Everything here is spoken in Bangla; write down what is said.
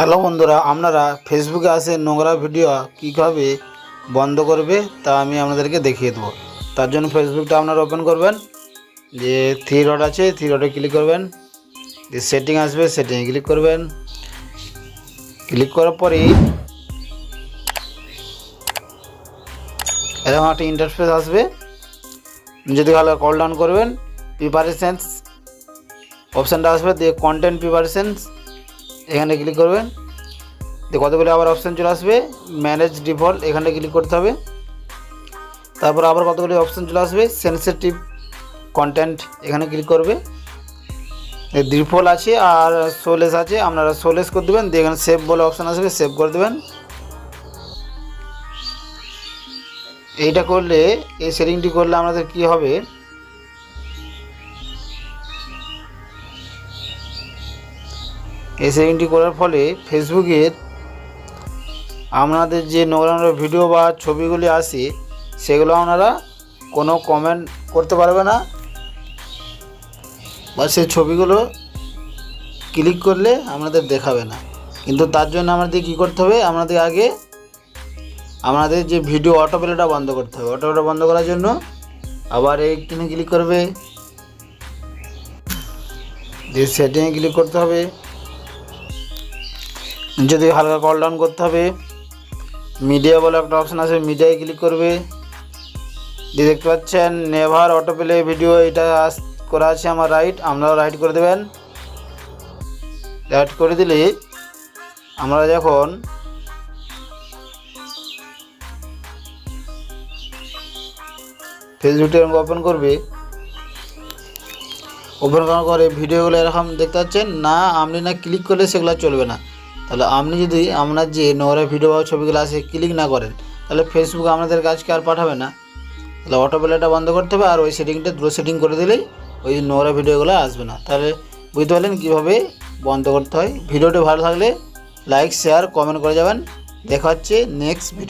হ্যালো বন্ধুরা, আপনারা ফেসবুকে আসে নোংরা ভিডিও কীভাবে বন্ধ করবে তা আমি আপনাদেরকে দেখিয়ে দেবো। তার জন্য ফেসবুকটা আপনারা ওপেন করবেন। যে থ্রি ডট আছে থ্রি ডটে ক্লিক করবেন। যে সেটিং আসবে সেটিংয়ে ক্লিক করবেন। ক্লিক করার পরেই এরকম একটা ইন্টারফেস আসবে। যদি ভালো কল ডাউন করবেন প্রিপারেশনস অপশানটা আসবে, দিয়ে কন্টেন্ট প্রিপারেশনস এখানে ক্লিক করবেন। দিয়ে কতগুলো আবার অপশান চলে আসবে? ম্যানেজ ডিফল্ট এখানে ক্লিক করতে হবে। তারপর আবার কতগুলি অপশান চলে আসবে? সেন্সিটিভ কন্টেন্ট এখানে ক্লিক করবে। ডিফল্ট আছে আর সোলেস আছে, আপনারা সোলেস করে দেবেন, দিয়ে এখানে সেভ বলে অপশান আসবে সেভ করে দেবেন। এইটা করলে, এই সেটিংটি করলে আমাদের কি হবে? এই সেটিংটি করার ফলে ফেসবুকের আপনাদের যে নোংরা ভিডিও বা ছবিগুলি আসে সেগুলো আপনারা কোনো কমেন্ট করতে পারবে না। বা সেই ছবিগুলো ক্লিক করলে আপনাদের দেখাবে না। কিন্তু তার জন্য আমাদের কী করতে হবে? আপনাদের আগে আপনাদের যে ভিডিও অটোপ্লেটা বন্ধ করতে হবে। অটোপ্লেটা বন্ধ করার জন্য আবার এই এইখানে ক্লিক করবে। যে সেটিংয়ে ক্লিক করতে হবে। যদি হালকা কল ডাউন করতে হবে মিডিয়া বলে একটা অপশান আছে মিডিয়ায় ক্লিক করবে। দিয়ে দেখতে পাচ্ছেন নেভার অটো প্লে ভিডিও এটা করা আছে আমার রাইট আপনারাও রাইট করে দেবেন। রাইট করে দিলে আমরা যখন ফেসবুকটা ওপেন করবে ওপেন করার পরে ভিডিওগুলো এরকম দেখতে পাচ্ছেন, না, আপনি না ক্লিক করলে সেগুলো চলবে না। তাহলে আপনি যদি আপনার যে নোংরা ভিডিও বা ছবিগুলো আছে ক্লিক না করেন, তাহলে ফেসবুক আপনাদের কাজকে আর পাঠাবে না। তাহলে অটো প্লেটা বন্ধ করতে হবে, আর ওই সেটিংটা দ্রুত সেটিং করে দিলেই ওই নোংরা ভিডিওগুলো আসবে না। তাহলে বুঝতে পারলেন কীভাবে বন্ধ করতে হয়? ভিডিওটি ভালো থাকলে লাইক শেয়ার কমেন্ট করে যাবেন। দেখা হচ্ছে নেক্সট ভিডিও